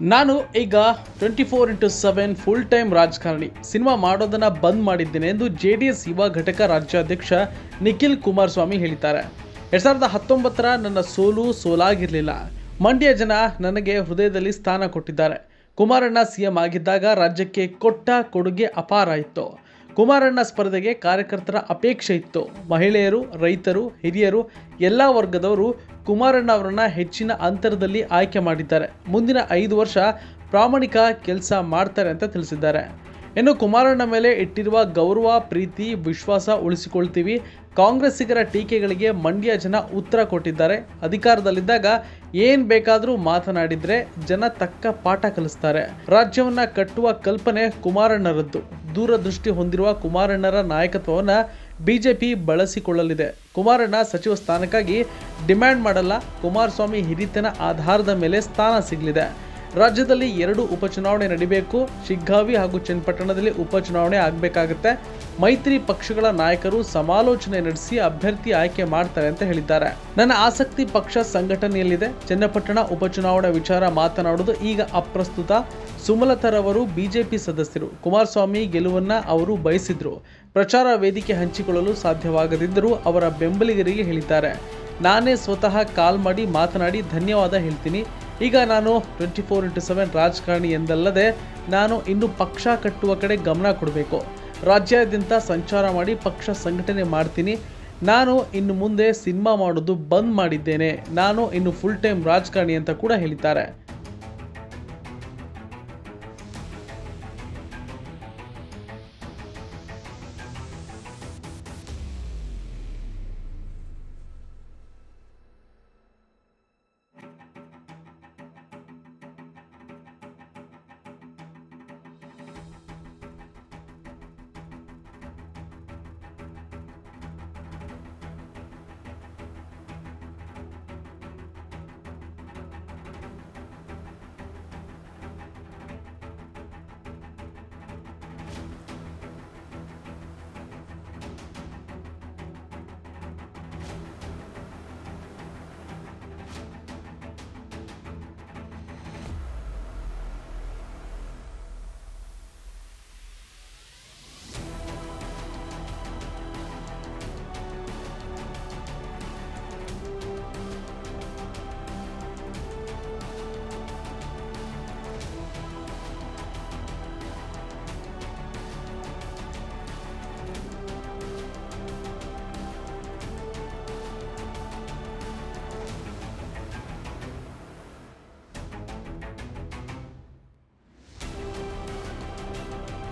ನಾನು ಈಗ twenty four into seven full time ರಾಜಕಾರಣಿ. ಸಿನಿಮಾ ಮಾಡೋದನ್ನ ಬಂದ್ ಮಾಡಿದ್ದೇನೆ ಎಂದು ಜೆ ಡಿ ಎಸ್ ಯುವ ಘಟಕ ರಾಜ್ಯಾಧ್ಯಕ್ಷ ನಿಖಿಲ್ ಕುಮಾರಸ್ವಾಮಿ ಹೇಳಿದ್ದಾರೆ. ಎರಡ್ ಸಾವಿರದ ಹತ್ತೊಂಬತ್ತರ ನನ್ನ ಸೋಲು ಸೋಲಾಗಿರಲಿಲ್ಲ. ಮಂಡ್ಯ ಜನ ನನಗೆ ಹೃದಯದಲ್ಲಿ ಸ್ಥಾನ ಕೊಟ್ಟಿದ್ದಾರೆ. ಕುಮಾರಣ್ಣ ಸಿಎಂ ಆಗಿದ್ದಾಗ ರಾಜ್ಯಕ್ಕೆ ಕೊಟ್ಟ ಕೊಡುಗೆ ಅಪಾರ ಇತ್ತು. ಕುಮಾರಣ್ಣ ಸ್ಪರ್ಧೆಗೆ ಕಾರ್ಯಕರ್ತರ ಅಪೇಕ್ಷೆ ಇತ್ತು. ಮಹಿಳೆಯರು, ರೈತರು, ಹಿರಿಯರು, ಎಲ್ಲ ವರ್ಗದವರು ಕುಮಾರಣ್ಣ ಅವರನ್ನ ಹೆಚ್ಚಿನ ಅಂತರದಲ್ಲಿ ಆಯ್ಕೆ ಮಾಡಿದ್ದಾರೆ. ಮುಂದಿನ ಐದು ವರ್ಷ ಪ್ರಾಮಾಣಿಕ ಕೆಲಸ ಮಾಡ್ತಾರೆ ಅಂತ ತಿಳಿಸಿದ್ದಾರೆ. ಇನ್ನು ಕುಮಾರಣ್ಣ ಮೇಲೆ ಇಟ್ಟಿರುವ ಗೌರವ, ಪ್ರೀತಿ, ವಿಶ್ವಾಸ ಉಳಿಸಿಕೊಳ್ತೀವಿ. ಕಾಂಗ್ರೆಸ್ಸಿಗರ ಟೀಕೆಗಳಿಗೆ ಮಂಡ್ಯ ಜನ ಉತ್ತರ ಕೊಟ್ಟಿದ್ದಾರೆ. ಅಧಿಕಾರದಲ್ಲಿದ್ದಾಗ ಏನ್ ಬೇಕಾದರೂ ಮಾತನಾಡಿದ್ರೆ ಜನ ತಕ್ಕ ಪಾಠ ಕಲಿಸ್ತಾರೆ. ರಾಜ್ಯವನ್ನ ಕಟ್ಟುವ ಕಲ್ಪನೆ ಕುಮಾರಣ್ಣರದ್ದು. ದೂರದೃಷ್ಟಿ ಹೊಂದಿರುವ ಕುಮಾರಣ್ಣರ ನಾಯಕತ್ವವನ್ನ ಬಿಜೆಪಿ ಬಳಸಿಕೊಳ್ಳಲಿದೆ. ಕುಮಾರಣ್ಣ ಸಚಿವ ಸ್ಥಾನಕ್ಕಾಗಿ ಡಿಮ್ಯಾಂಡ್ ಮಾಡಲ್ಲ. ಕುಮಾರಸ್ವಾಮಿ ಹಿರಿತನ ಆಧಾರದ ಮೇಲೆ ಸ್ಥಾನ ಸಿಗಲಿದೆ. ರಾಜ್ಯದಲ್ಲಿ ಎರಡು ಉಪಚುನಾವಣೆ ನಡೀಬೇಕು. ಶಿಗ್ಗಾವಿ ಹಾಗೂ ಚನ್ನಪಟ್ಟಣದಲ್ಲಿ ಉಪಚುನಾವಣೆ ಆಗಬೇಕಾಗುತ್ತೆ. ಮೈತ್ರಿ ಪಕ್ಷಗಳ ನಾಯಕರು ಸಮಾಲೋಚನೆ ನಡೆಸಿ ಅಭ್ಯರ್ಥಿ ಆಯ್ಕೆ ಮಾಡ್ತಾರೆ ಅಂತ ಹೇಳಿದ್ದಾರೆ. ನನ್ನ ಆಸಕ್ತಿ ಪಕ್ಷ ಸಂಘಟನೆಯಲ್ಲಿದೆ. ಚನ್ನಪಟ್ಟಣ ಉಪಚುನಾವಣೆ ವಿಚಾರ ಮಾತನಾಡುವುದು ಈಗ ಅಪ್ರಸ್ತುತ. ಸುಮಲತರವರು ಬಿಜೆಪಿ ಸದಸ್ಯರು. ಕುಮಾರಸ್ವಾಮಿ ಗೆಲುವನ್ನ ಅವರು ಬಯಸಿದ್ರು. ಪ್ರಚಾರ ವೇದಿಕೆ ಹಂಚಿಕೊಳ್ಳಲು ಸಾಧ್ಯವಾಗದಿದ್ದರೂ ಅವರ ಬೆಂಬಲಿಗರಿಗೆ ಹೇಳಿದ್ದಾರೆ. ನಾನೇ ಸ್ವತಃ ಕಾಲ್ ಮಾಡಿ ಮಾತನಾಡಿ ಧನ್ಯವಾದ ಹೇಳ್ತೀನಿ. ಈಗ ನಾನು ಟ್ವೆಂಟಿ ಫೋರ್ ಇಂಟು ಸೆವೆನ್ ರಾಜಕಾರಣಿ ಎಂದಲ್ಲದೆ ನಾನು ಇನ್ನು ಪಕ್ಷ ಕಟ್ಟುವ ಕಡೆ ಗಮನ ಕೊಡಬೇಕು. ರಾಜ್ಯಾದ್ಯಂತ ಸಂಚಾರ ಮಾಡಿ ಪಕ್ಷ ಸಂಘಟನೆ ಮಾಡ್ತೀನಿ. ನಾನು ಇನ್ನು ಮುಂದೆ ಸಿನಿಮಾ ಮಾಡೋದು ಬಂದ್ ಮಾಡಿದ್ದೇನೆ. ನಾನು ಇನ್ನು ಫುಲ್ ಟೈಮ್ ರಾಜಕಾರಣಿ ಅಂತ ಕೂಡ ಹೇಳಿದ್ದಾರೆ.